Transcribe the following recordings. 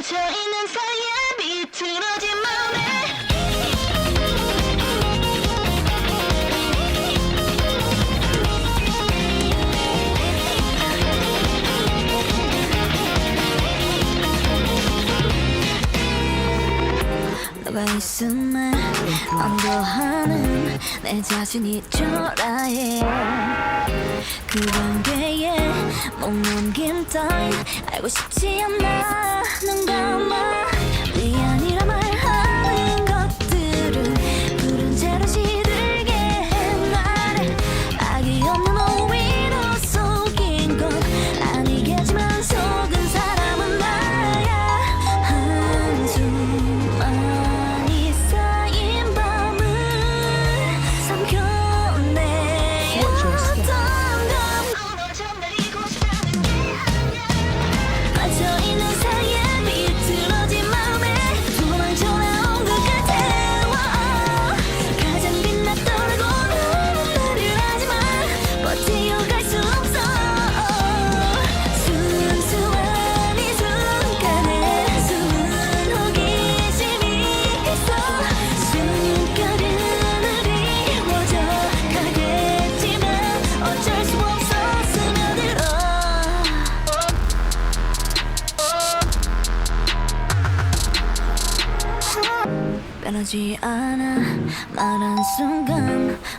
멈춰있는 사이에 비틀어진 마음에. 너가 있음에 언도하는 내 자신이 초라해. 그런 게 못 넘긴 따윈 알고 싶지 않아. 눈 감아.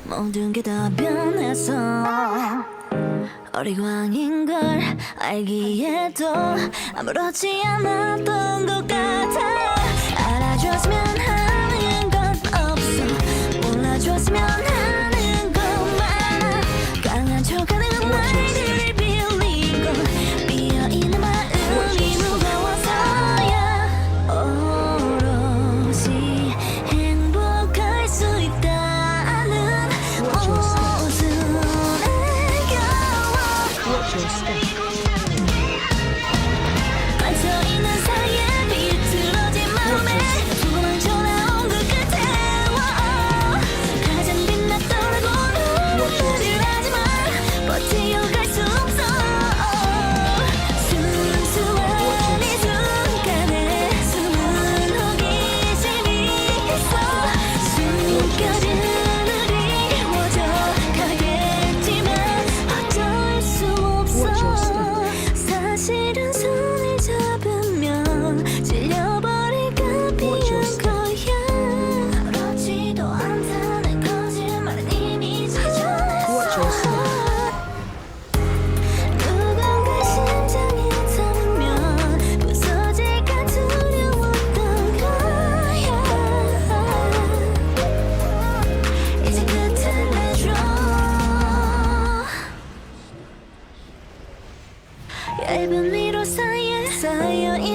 모든 게 다 변해서 어리광인 걸 알기에도 아무렇지 않았던 것 같아. 알아줬으면 하는 건 없어. 몰라줬으면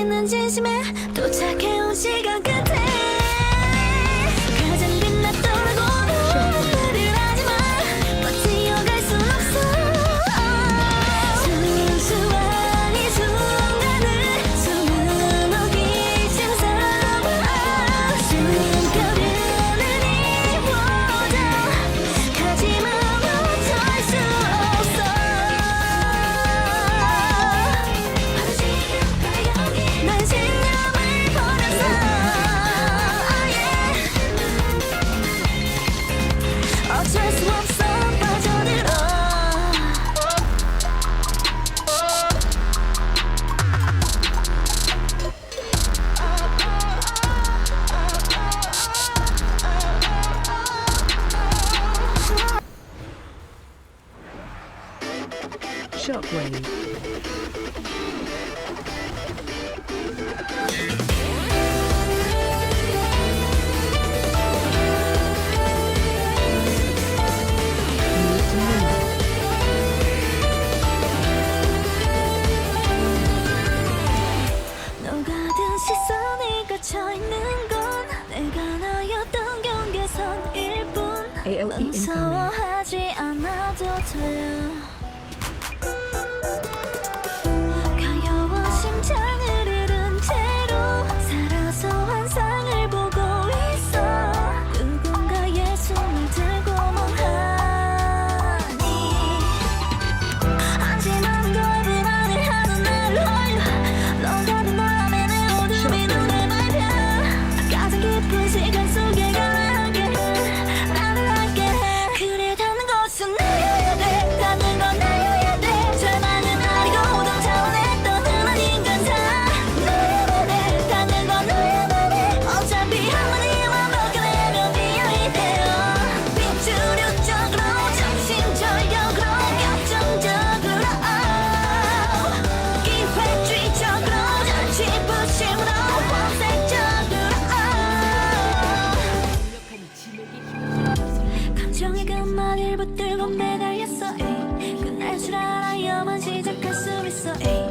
있는 진심에 도착해온 시간 brain. so. Hey.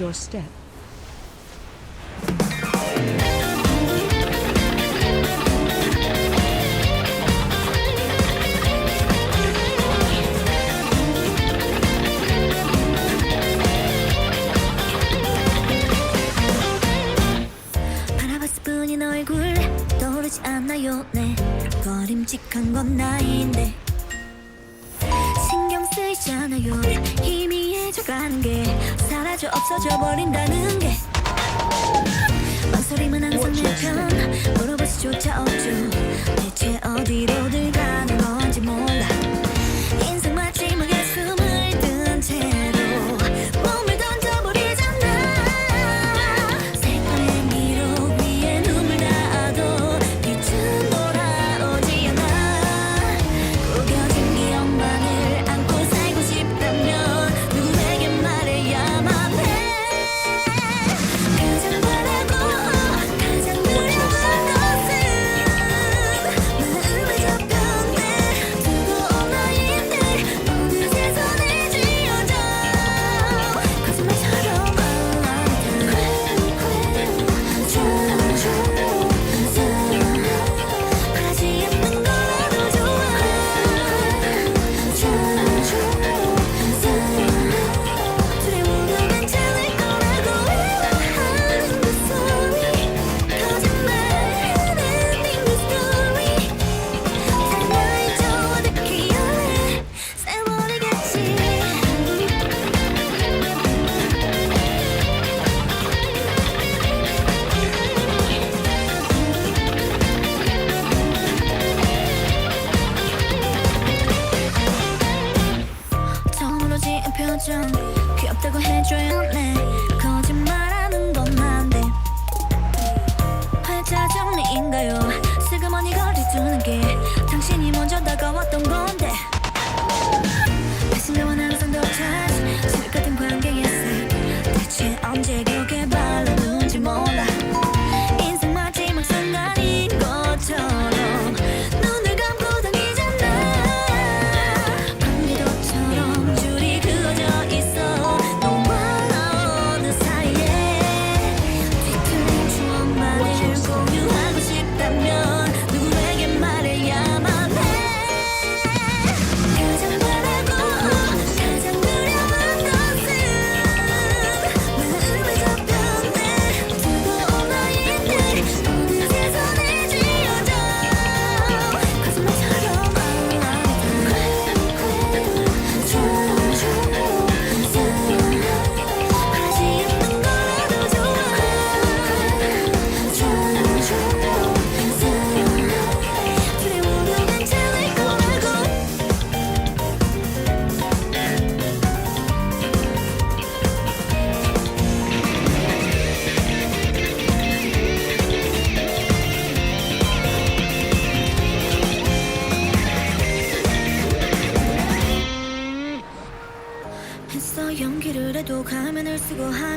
your step.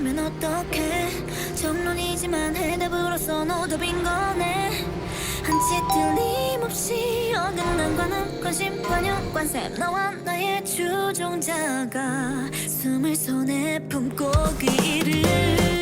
하면 어떡해? 점론이지만 해답으로서 노답인 거네. 한치 틀림없이 어긋난 관음 관심 관용 관셉 너와 나의 주종자가 숨을 손에 품고 귀를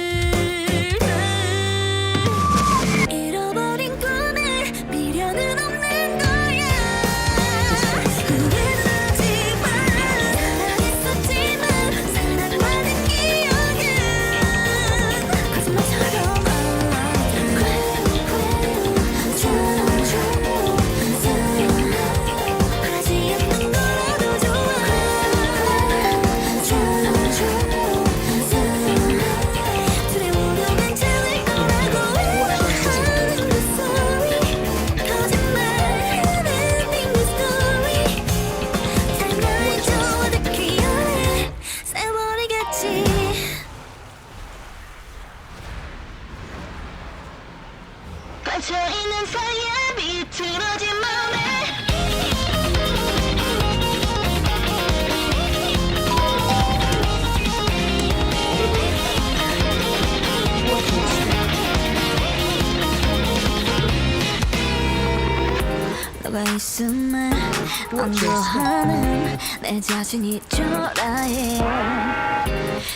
자신이 초라해.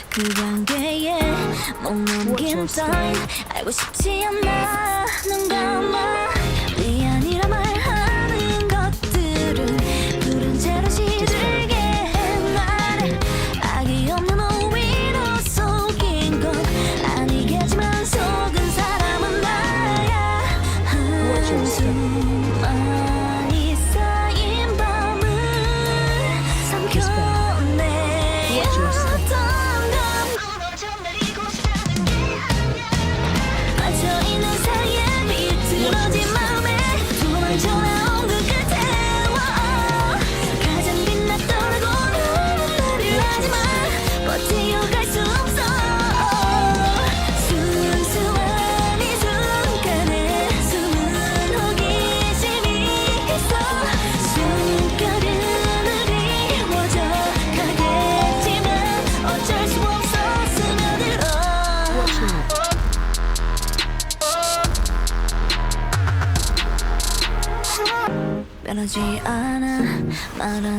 그 관계에 못 넘긴 따윈 알고 싶지 않아. 눈 감아.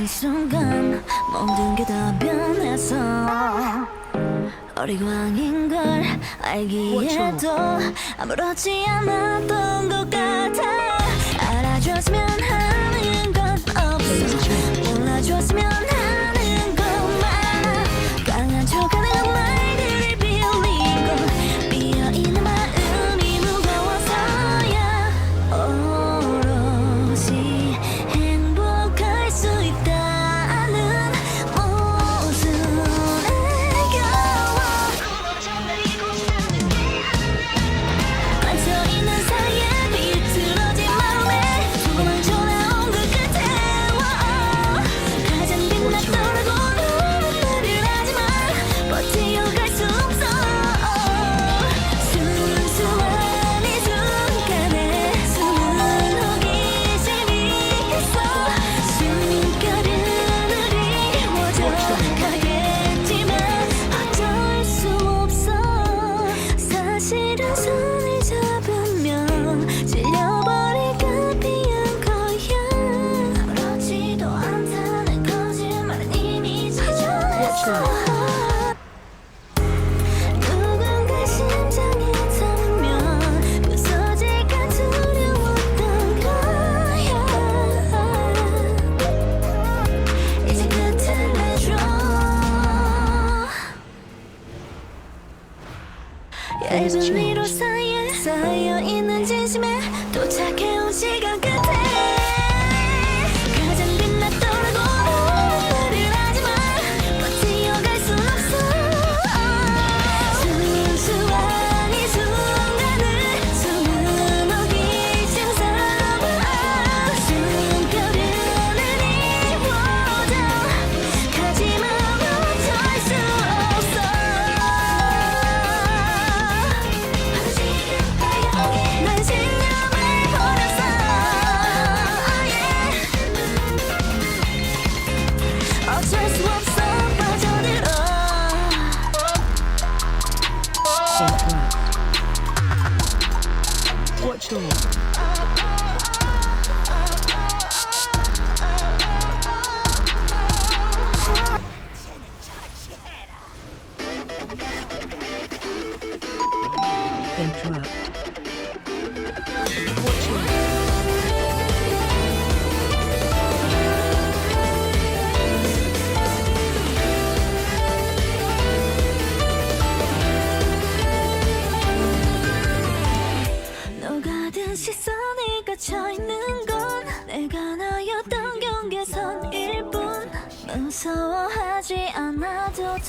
순간 모든 게 다 변했어 어리광인 걸 알기에도 아무렇지 않았던 것 같아. 알아줬으면 한 Sure.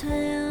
tell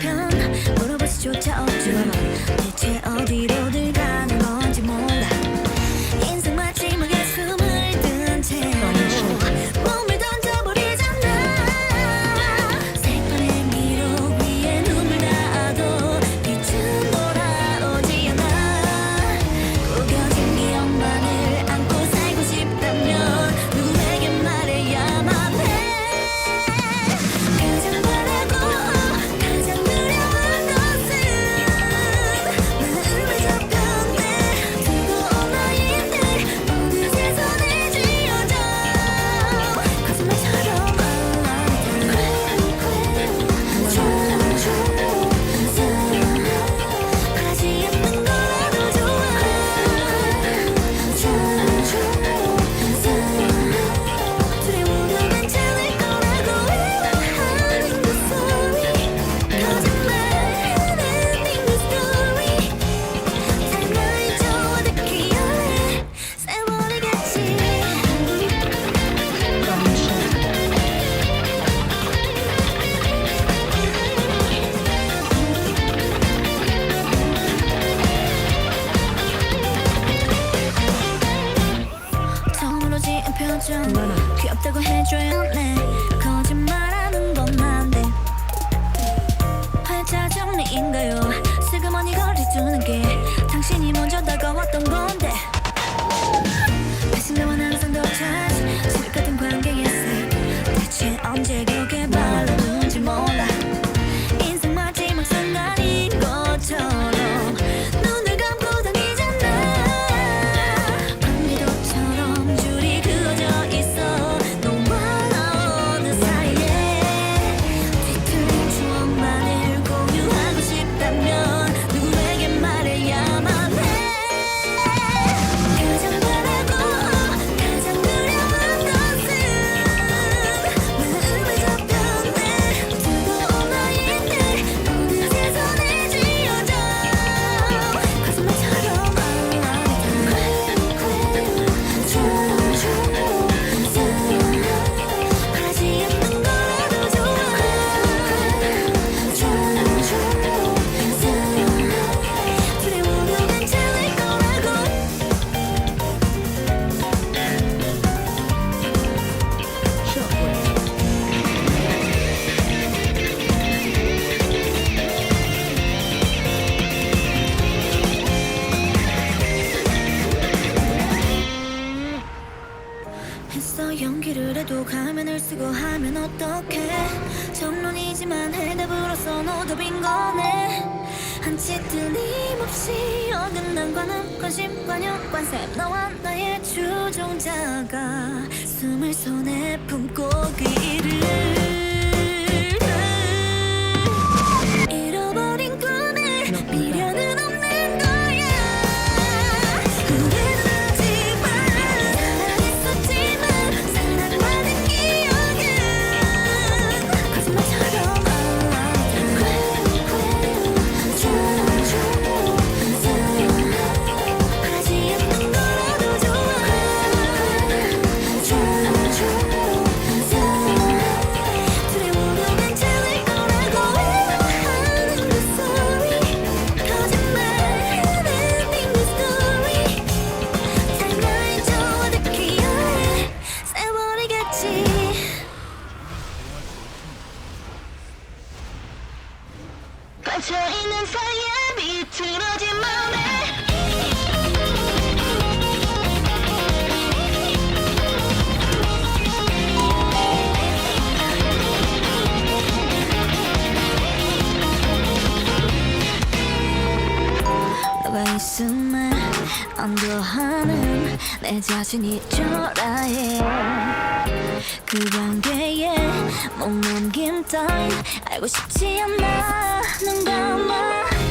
편 물어보시조차 없 자신이 초라해. 그 관계에 목 넘긴 따윈 알고 싶지 않아. 눈 감아.